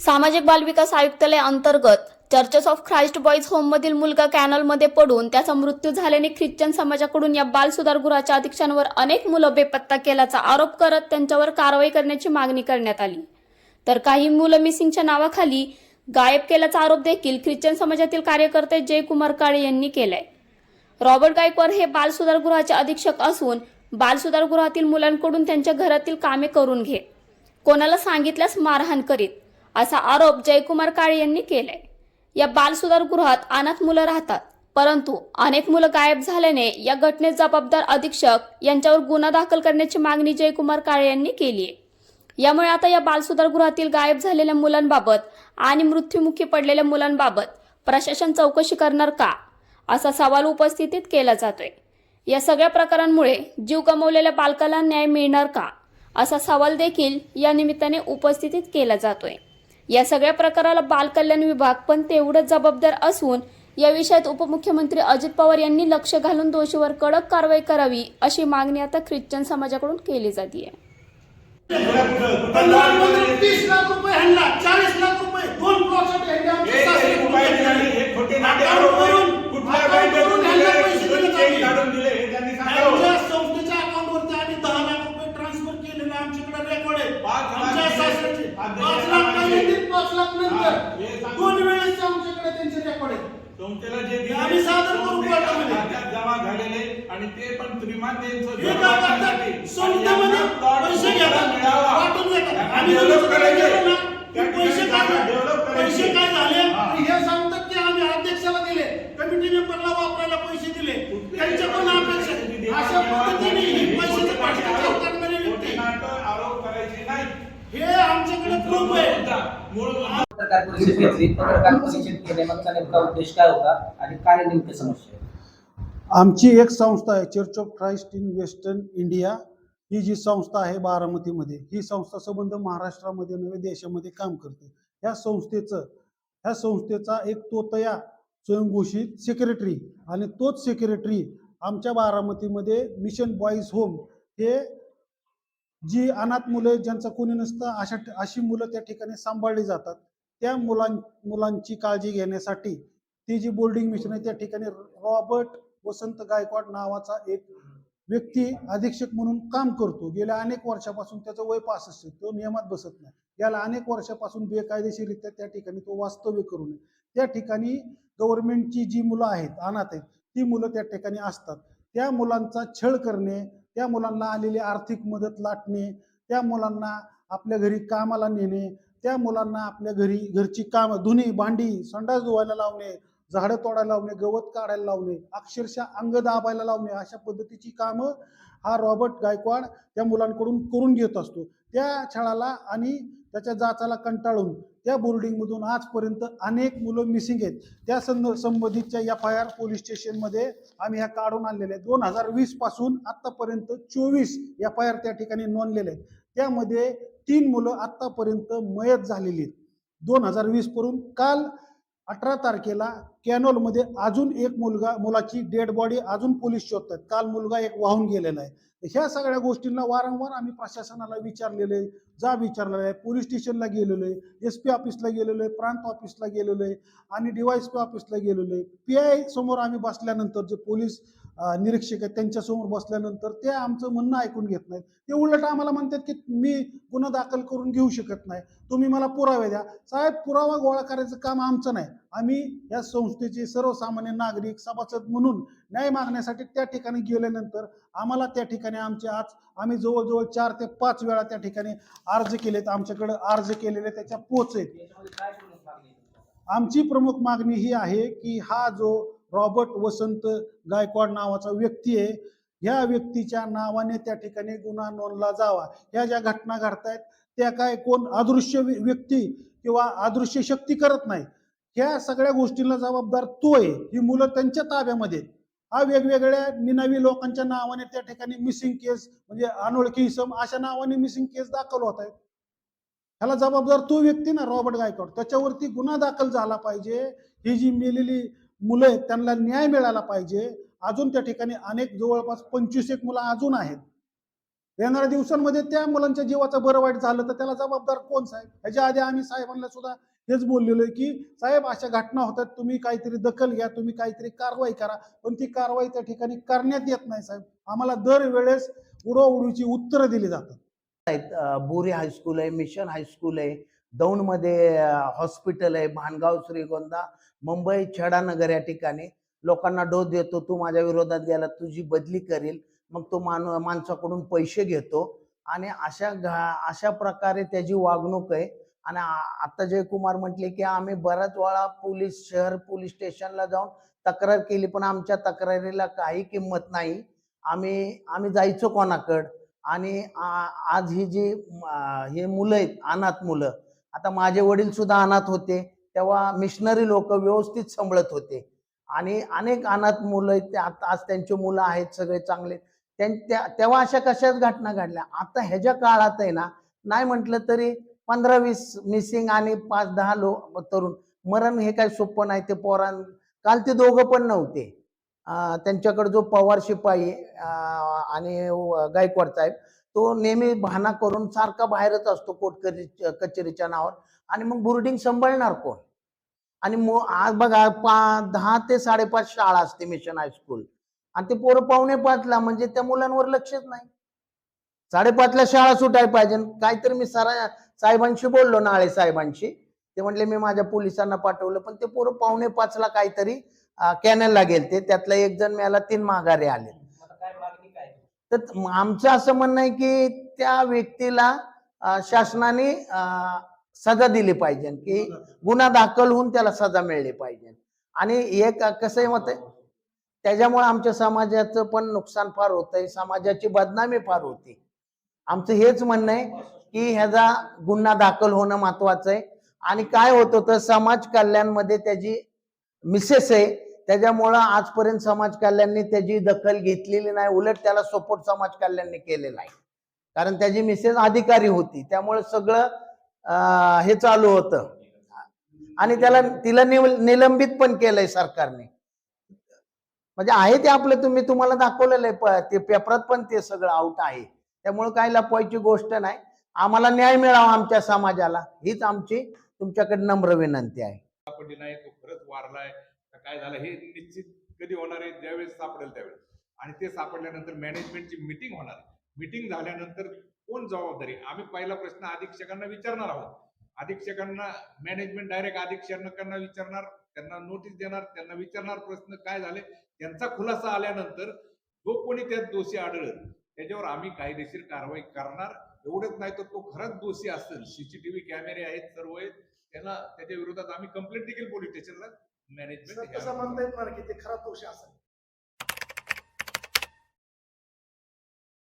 सामाजिक बालविकास आयुक्तालय अंतर्गत चर्चेस ऑफ ख्राइस्ट बॉईज होममधील मुलगा कॅनलमध्ये पडून त्याचा मृत्यू झाल्याने ख्रिश्चन समाजाकडून या बाल सुधारगृहाच्या अधीक्षांवर अनेक मुलं बेपत्ता केल्याचा आरोप करत त्यांच्यावर कारवाई करण्याची मागणी करण्यात आली. तर काही मुलं मिसिंगच्या नावाखाली गायब केल्याचा आरोप देखील ख्रिश्चन समाजातील कार्यकर्ते जयकुमार काळे यांनी केलाय. रॉबर्ट गायकवाड हे बाल सुधारगृहाचे अधीक्षक असून बाल सुधारगृहातील मुलांकडून त्यांच्या घरातील कामे करून घे. कोणाला सांगितल्यास मारहाण करीत. असा आरोप जयकुमार काळे यांनी केलाय. या बालसुधार गृहात अनाथ मुलं राहतात परंतु अनेक मुलं गायब झाल्याने या घटनेत जबाबदार अधीक्षक यांच्यावर गुन्हा दाखल करण्याची मागणी जयकुमार काळे यांनी केली आहे. यामुळे आता या बालसुधार गृहातील गायब झालेल्या मुलांबाबत आणि मृत्युमुखी पडलेल्या मुलांबाबत प्रशासन चौकशी करणार का? असा सवाल उपस्थितीत केला जातोय. या सगळ्या प्रकारांमुळे जीव गमावलेल्या बालकाला न्याय मिळणार का? असा सवाल देखील या निमित्ताने उपस्थितीत केला जातोय. या सगळ्या प्रकाराला बालकल्याण विभाग पण तेवढंच जबाबदार असून या विषयात उपमुख्यमंत्री अजित पवार यांनी लक्ष घालून दोषीवर कडक कारवाई करावी अशी मागणी आता ख्रिश्चन समाजाकडून केली जाते आहे पंधरा तीस लाख रुपये ह्यांना चाळीस लाख रुपये दोन प्लॉटसाठी ह्यांनी आमचे हे सासरे एक कुठे उपाय गेले? दिले, हे खोटे नाटे account आरोप आहे. करून- कुठल्या account बँकेतून करून दिले, ह्यांना पैसे दोन दिले चेक जाते. काढून दिले, हे त्यांनी सांगावं. त्यांच्या संस्थेच्या अकाउंटवरती आम्ही दहा लाख रुपये ट्रान्सफर केलेले आमच्याकडे रेकॉर्ड आहे पाच लाख आमच्या दिले. सासऱ्याचे पाच पाच दिले. लाख पहिले दिले, पाच लाख हा, नंतर हे सांगा. दोन वेळेस आमच्याकडे त्यांचे रेकॉर्ड आहे संस्थेला जे आम्ही सादर करू संस्थेच्या कोर्टामध्ये. खात्यात जमा झालेले आणि ते पण त्रिमान त्यांचं हे काय. करतात संस्थेमध्ये पैसे घेतात. वाटून आम्ही करायचे. ना काय. पैसे झाले हा. हे सांगतात की आम्ही अध्यक्षाला दिले कमिटी मेंबरला वापरायला पैसे दिले त्यांच्या पण अपेक्षा आहे. अशा पद्धतीने ही पैशाची भ्रष्टाचार करणारी व्यक्ती आरोप करायचे नाही हे आमच्याकडे प्रूफ आहे मूळ पत्रकार परिषद घेतली. पत्रकार परिषद घेण्यामागचा नेमका उद्देश काय होता आणि काय नेमकी समस्या आहे? आमची एक संस्था आहे church of Christ in western India ही जी संस्था आहे बारामतीमध्ये ही संस्था संबंध महाराष्ट्रामध्ये नव्हे देशामध्ये काम करते. ह्या संस्थेचं ह्या संस्थेचा एक तोतया स्वयंघोषित सेक्रेटरी आणि तोच सेक्रेटरी आमच्या बारामतीमध्ये मिशन बॉईज होम हे जी अनाथ मुलं ज्यांचं कोणी नसतं अशा अशी मुलं त्या ठिकाणी सांभाळली जातात. त्या मुलां मुलांची काळजी घेण्यासाठी ती जी बोर्डिंग मिशन आहे त्या ठिकाणी रॉबर्ट वसंत गायकवाड नावाचा एक व्यक्ती अधीक्षक म्हणून काम करतो. गेल्या अनेक वर्षापासून त्याचं वय पासष्ट तो नियमात बसत नाही. याला अनेक वर्षापासून बेकायदेशीरित्या त्या ठिकाणी तो वास्तव्य करू नये त्या ठिकाणी गव्हर्नमेंटची जी मुलं आहेत अनाथ आहेत ती मुलं त्या ठिकाणी असतात. त्या मुलांचा छळ करणे त्या मुलांना आलेली आर्थिक मदत लाटणे त्या मुलांना आपल्या घरी कामाला नेणे त्या मुलांना आपल्या घरी घरची कामं धुणी भांडी संडास धुवायला लावणे झाडं तोडायला लावणे गवत काढायला लावणे अक्षरशः अंग दाबायला लावणे अशा पद्धतीची कामं हा रॉबर्ट गायकवाड त्या मुलांकडून करून घेत असतो. त्या छळाला आणि त्याच्या जाचाला कंटाळून त्या बोर्डिंगमधून आजपर्यंत अनेक मुलं मिसिंग आहेत. त्या संद संबंधितच्या एफ आय आर पोलीस स्टेशनमध्ये आम्ही ह्या काढून आणलेल्या आहेत. दोन हजार वीसपासून आत्तापर्यंत चोवीस एफ आय आर त्या ठिकाणी नोंदलेले आहेत. त्यामध्ये तीन मुलं आत्तापर्यंत मयत झालेली आहेत. दोन हजार वीस काल अठरा तारखेला कॅनॉलमध्ये अजून एक मुलगा मुलाची डेड बॉडी अजून पोलीस शोधतात. काल मुलगा एक वाहून गेलेला आहे. ह्या सगळ्या गोष्टींना वारंवार आम्ही प्रशासनाला विचारलेलं आहे. जा विचारलेलं आहे. पोलीस स्टेशनला गेलेलो आहे. एस पी ऑफिसला गेलेलो आहे. प्रांत ऑफिसला गेलेलो आहे. आणि डी वायस पी ऑफिसला गेलेलो आहे. पी आय समोर आम्ही बसल्यानंतर जे पोलीस निरीक्षक आहेत त्यांच्यासमोर बसल्यानंतर ते आमचं म्हणणं ऐकून घेत नाहीत. ते उलट आम्हाला म्हणतात की मी गुन्हा दाखल करून घेऊ शकत नाही. तुम्ही मला पुरावे द्या. साहेब पुरावा गोळा करायचं काम आमचं नाही. आम्ही या संस्थेचे सर्वसामान्य नागरिक सभासद म्हणून न्याय मागण्यासाठी त्या ठिकाणी गेल्यानंतर आम्हाला त्या ठिकाणी आमचे आज आम्ही जवळजवळ चार ते पाच वेळा त्या ठिकाणी अर्ज केलेत आमच्याकडे अर्ज केलेले त्याच्या पोच आहेत. आमची प्रमुख मागणी ही आहे की हा जो रॉबर्ट वसंत गायकवाड नावाचा व्यक्ती आहे. ह्या व्यक्तीच्या नावाने त्या ठिकाणी गुन्हा नोंदला जावा. ह्या ज्या घटना घडतायत त्या काय कोण अदृश्य व्यक्ती किंवा अदृश्य शक्ती करत नाही. ह्या सगळ्या गोष्टींना जबाबदार तो आहे. ही मुलं त्यांच्या ताब्यामध्ये हा वेगवेगळ्या निनावी लोकांच्या नावाने त्या ठिकाणी मिसिंग केस म्हणजे अनोळखी इसम अशा नावाने मिसिंग केस दाखल होत आहेत. ह्याला जबाबदार तो व्यक्ती ना रॉबर्ट गायकवाड. त्याच्यावरती गुन्हा दाखल झाला पाहिजे. ही जी मेलेली मुलं आहेत त्यांना न्याय मिळाला पाहिजे. अजून त्या ठिकाणी अनेक जवळपास पंचवीस एक मुलं अजून आहेत. येणाऱ्या दिवसांमध्ये त्या मुलांच्या जीवाचं बरं वाईट झालं तर त्याला जबाबदार कोण साहेब? ह्याच्या आधी आम्ही साहेबांना सुद्धा हेच बोललेलो आहे की साहेब अशा घटना होतात तुम्ही काहीतरी दखल घ्या तुम्ही काहीतरी कारवाई करा. पण ती कारवाई त्या ठिकाणी करण्यात येत नाही साहेब. आम्हाला दरवेळेस उडोउडीची उत्तरं दिली जातात. बोरी हायस्कूल आहे मिशन हायस्कूल आहे दौंडमध्ये हॉस्पिटल आहे भानगाव श्रीगोंदा मुंबई छेडानगर या ठिकाणी लोकांना डोस देतो तू माझ्या विरोधात गेला तुझी बदली करील मग तो माणू माणसाकडून पैसे घेतो. आणि अशा घा अशा प्रकारे त्याची वागणूक आहे. आणि आता जयकुमार म्हटले की आम्ही बऱ्याच वेळा पोलीस शहर पोलीस स्टेशनला जाऊन तक्रार केली पण आमच्या तक्रारीला काही किंमत नाही. आम्ही आम्ही जायचो कोणाकड? आणि आ- आज ही जी हे मुलं आहेत अनाथ मुलं आता माझे वडील सुद्धा अनाथ होते. तेव्हा मिशनरी लोक व्यवस्थित सांभाळत होते. आणि अनेक अनाथ मुलं आहेत ते आता आज त्यांची मुलं आहेत सगळे चांगले त्यां- त्या- तेव्हा अशा कशाच घटना घडल्या? आता ह्याच्या काळात आहे ना नाही म्हटलं तरी पंधरा वीस मिसिंग आणि पाच दहा लो तरुण मरण हे काय सोपं नाही ते पोरां काल ते दोघं पण नव्हते. त्यांच्याकडे जो पवार शिपाई आणि गायकवाड साहेब तो नेहमी भाना करून सारखा बाहेरच असतो कोर्ट कचेरीच्या नावावर. आणि मग बोर्डिंग सांभाळणार कोण? आणि आज बघा पा दहा ते साडेपाच शाळा असते मिशन हायस्कूल आणि ते पोरं पावणे पाचला म्हणजे त्या मुलांवर लक्षच नाही. साडेपाचला शाळा सुटायला पाहिजे. काहीतरी मी सरा साहेबांशी बोललो नाळे साहेबांशी. ते म्हटले मी माझ्या पोलिसांना पाठवलं. पण ते पोरं पावणे पाचला काहीतरी कॅनलला गेलते. त्यातला एक जण मला तीन माघारे आले. तर आमचं असं म्हणणं आहे की त्या व्यक्तीला शासनाने सजा दिली पाहिजे की गुन्हा दाखल होऊन त्याला सजा मिळली पाहिजे. आणि एक कसं मत आहे त्याच्यामुळे आमच्या समाजाचं पण नुकसान फार होतंय समाजाची बदनामी फार होती. आमचं हेच म्हणणं आहे की ह्याचा गुन्हा दाखल होणं महत्वाचं आहे. आणि काय होतं तर समाज कल्याणमध्ये त्याची मिसेस आहे. त्याच्यामुळं आजपर्यंत समाज कल्याणने त्याची दखल घेतलेली नाही उलट त्याला सपोर्ट समाज कल्याणने केलेला आहे. कारण त्याची मिसेस अधिकारी होती. त्यामुळे सगळं हे चालू होतं. आणि त्याला तिला निव- निलंबित पण केलंय सरकारने. म्हणजे आहे ते आपलं तुम्ही तुम्हाला दाखवलेलं आहे ते पेपरात पण ते सगळं आउट आहे. त्यामुळे काय लपवायची गोष्ट नाही. आम्हाला न्याय मिळावा आमच्या समाजाला. हीच आमची तुमच्याकडे नम्र विनंती आहे. काय झालं हे निश्चित कधी होणार आहे? ज्यावेळेस सापडेल त्यावेळेस. आणि ते सापडल्यानंतर मॅनेजमेंटची मिटिंग होणार मिटिंग झाल्यानंतर कोण जबाबदारी? आम्ही पहिला प्रश्न अधीक्षकांना विचारणार आहोत. अधीक्षकांना मॅनेजमेंट डायरेक्ट अधीक्षकांना विचारणार त्यांना नोटीस देणार त्यांना विचारणार प्रश्न काय झाले? त्यांचा खुलासा आल्यानंतर जो कोणी त्यात दोषी आढळल त्याच्यावर आम्ही कायदेशीर कारवाई करणार. एवढंच नाही तर तो खरंच दोषी असेल. सीसीटीव्ही कॅमेरे आहेत सर्व आहेत. त्याला त्याच्या विरोधात आम्ही कंप्लेंट देखील पोलीस स्टेशनला मॅनेजमेंट म्हणता येत नाही की ते खराब दोषी असेल.